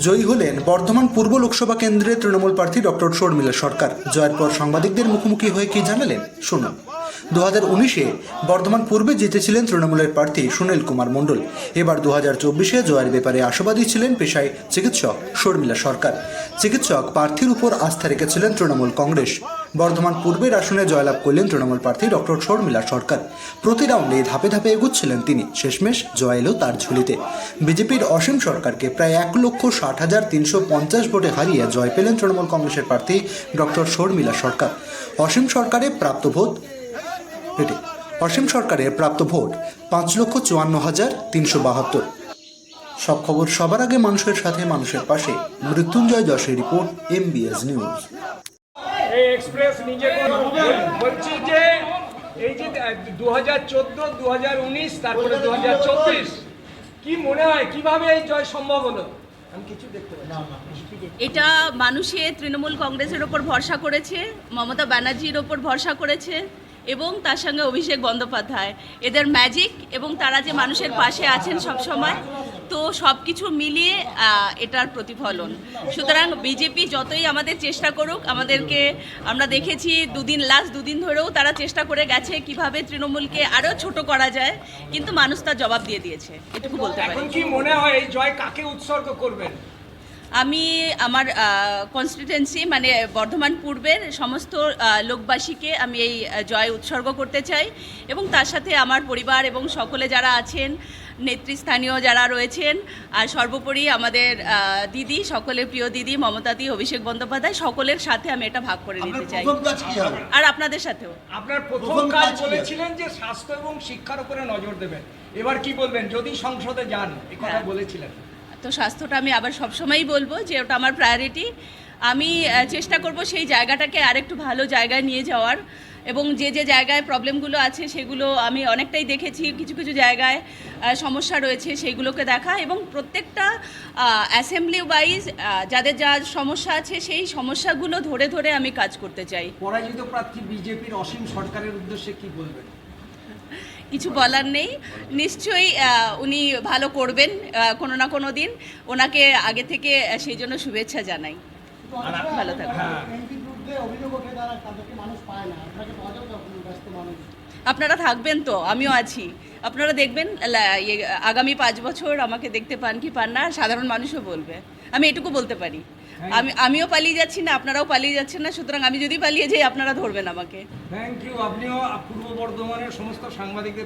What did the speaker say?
জয়ী হলেন বর্ধমান পূর্ব লোকসভা কেন্দ্রের তৃণমূল প্রার্থী ডক্টর শর্মিলা সরকার। জয়ের পর সাংবাদিকদের মুখোমুখি হয়ে কি জানালেন? শুনুন। দু হাজার উনিশে বর্ধমান পূর্বে জিতেছিলেন তৃণমূলের প্রার্থী সুনীল কুমার মণ্ডল। এবার দু হাজার চব্বিশে জয়ের ব্যাপারে আশাবাদী ছিলেন পেশায় চিকিৎসক শর্মিলা সরকার। চিকিৎসক প্রার্থীর উপর আস্থা রেখেছিলেন তৃণমূল কংগ্রেস। বর্ধমান পূর্বের আসনে জয়লাভ করলেন তৃণমূল প্রার্থী ডক্টর শর্মিলা সরকার। প্রতি রাউন্ডে ধাপে ধাপে এগুচ্ছিলেন তিনি। শেষমেশ জয় এলো তার ঝুলিতে। বিজেপির অসীম সরকারকে প্রায় এক লক্ষ ষাট হাজার তিনশো পঞ্চাশ ভোটে হারিয়ে জয় পেলেন তৃণমূল কংগ্রেসের প্রার্থী ডক্টর শর্মিলা সরকার। অসীম সরকারের প্রাপ্ত ভোট এটি। অসীম সরকারের প্রাপ্ত ভোট পাঁচ লক্ষ চুয়ান্ন হাজার তিনশো বাহাত্তর। সব খবর সবার আগে মানুষের সাথে, মানুষের পাশে। মৃত্যুঞ্জয় যশের রিপোর্ট এমবিএস নিউজ এই এক্সপ্রেস নিজে বলছি যে এই যে দু হাজার চোদ্দ দু হাজার উনিশ তারপরে দু হাজার চব্বিশ কি মনে হয় কীভাবে এই জয় সম্ভব হলো? আমি কিছু দেখতে পাচ্ছি এটা মানুষের তৃণমূল কংগ্রেসের ওপর ভরসা করেছে মমতা ব্যানার্জির ওপর ভরসা করেছে এবং তার সঙ্গে অভিষেক বন্দ্যোপাধ্যায়। এদের ম্যাজিক এবং তারা যে মানুষের পাশে আছেন সব সময় তো সব কিছু মিলিয়ে এটার প্রতিফলন। সুতরাং বিজেপি যতই আমাদের চেষ্টা করুক, আমাদেরকে আমরা দেখেছি দুদিন লাস্ট দুদিন ধরেও তারা চেষ্টা করে গেছে কীভাবে তৃণমূলকে আরও ছোট করা যায়, কিন্তু মানুষ তার জবাব দিয়ে দিয়েছে। এটুকু বলতে পারি। কি মনে হয় জয় কাকে উৎসর্গ করবেন? আমি আমার কনস্টিটুয়েন্সি মানে বর্ধমান পূর্বের সমস্ত লোকবাসীকে আমি এই জয় উৎসর্গ করতে চাই এবং তার সাথে আমার পরিবার এবং সকলে যারা আছেন নেতৃস্থানীয় যারা রয়েছেন আর সর্বোপরি আমাদের দিদি সকলের প্রিয় দিদি মমতাদি অভিষেক বন্দ্যোপাধ্যায় সকলের সাথে আমি এটা ভাগ করে নিতে চাই। আর আপনাদের সাথেও। আপনার প্রথম কাজ বলেছিলেন যে স্বাস্থ্য এবং শিক্ষার উপরে নজর দেবেন। এবার কি বলবেন? যদি সংসদে যান এ কথা হ্যাঁ। বলেছিলেন। তো স্বাস্থ্যটা আমি আবার সবসময়ই বলব যে ওটা আমার প্রায়োরিটি আমি চেষ্টা করব সেই জায়গাটাকে আরেকটু ভালো জায়গায় নিয়ে যাওয়ার এবং যে যে জায়গায় প্রবলেমগুলো আছে সেগুলো আমি অনেকটাই দেখেছি। কিছু কিছু জায়গায় সমস্যা রয়েছে সেইগুলোকে দেখা এবং প্রত্যেকটা অ্যাসেম্বলি ওয়াইজ যাদের যা সমস্যা আছে সেই সমস্যাগুলো ধরে ধরে আমি কাজ করতে চাই। পরাজিত প্রার্থী বিজেপির অসীম সরকারের উদ্দেশ্যে কি বলবেন? কিছু বলার নেই। নিশ্চয়ই উনি ভালো করবেন কোনো না কোনো দিন। ওনাকে আগে থেকে সেই জন্য শুভেচ্ছা জানাই। ভালো থাকবেন হ্যাঁ। আপনারা থাকবেন তো আমিও আছি। আপনারা দেখবেন ইয়ে, আগামী পাঁচ বছর আমাকে দেখতে পান কি পান না সাধারণ মানুষও বলবে। আমি এটুকু বলতে পারি। আমি আমিও পালিয়ে যাচ্ছি না আপনারাও পালিয়ে যাচ্ছেন না সুতরাং আমি যদি পালিয়ে যাই আপনারা ধরবেন আমাকে। থ্যাংক ইউ আপনিও পূর্ব বর্ধমানের সমস্ত সাংবাদিকদের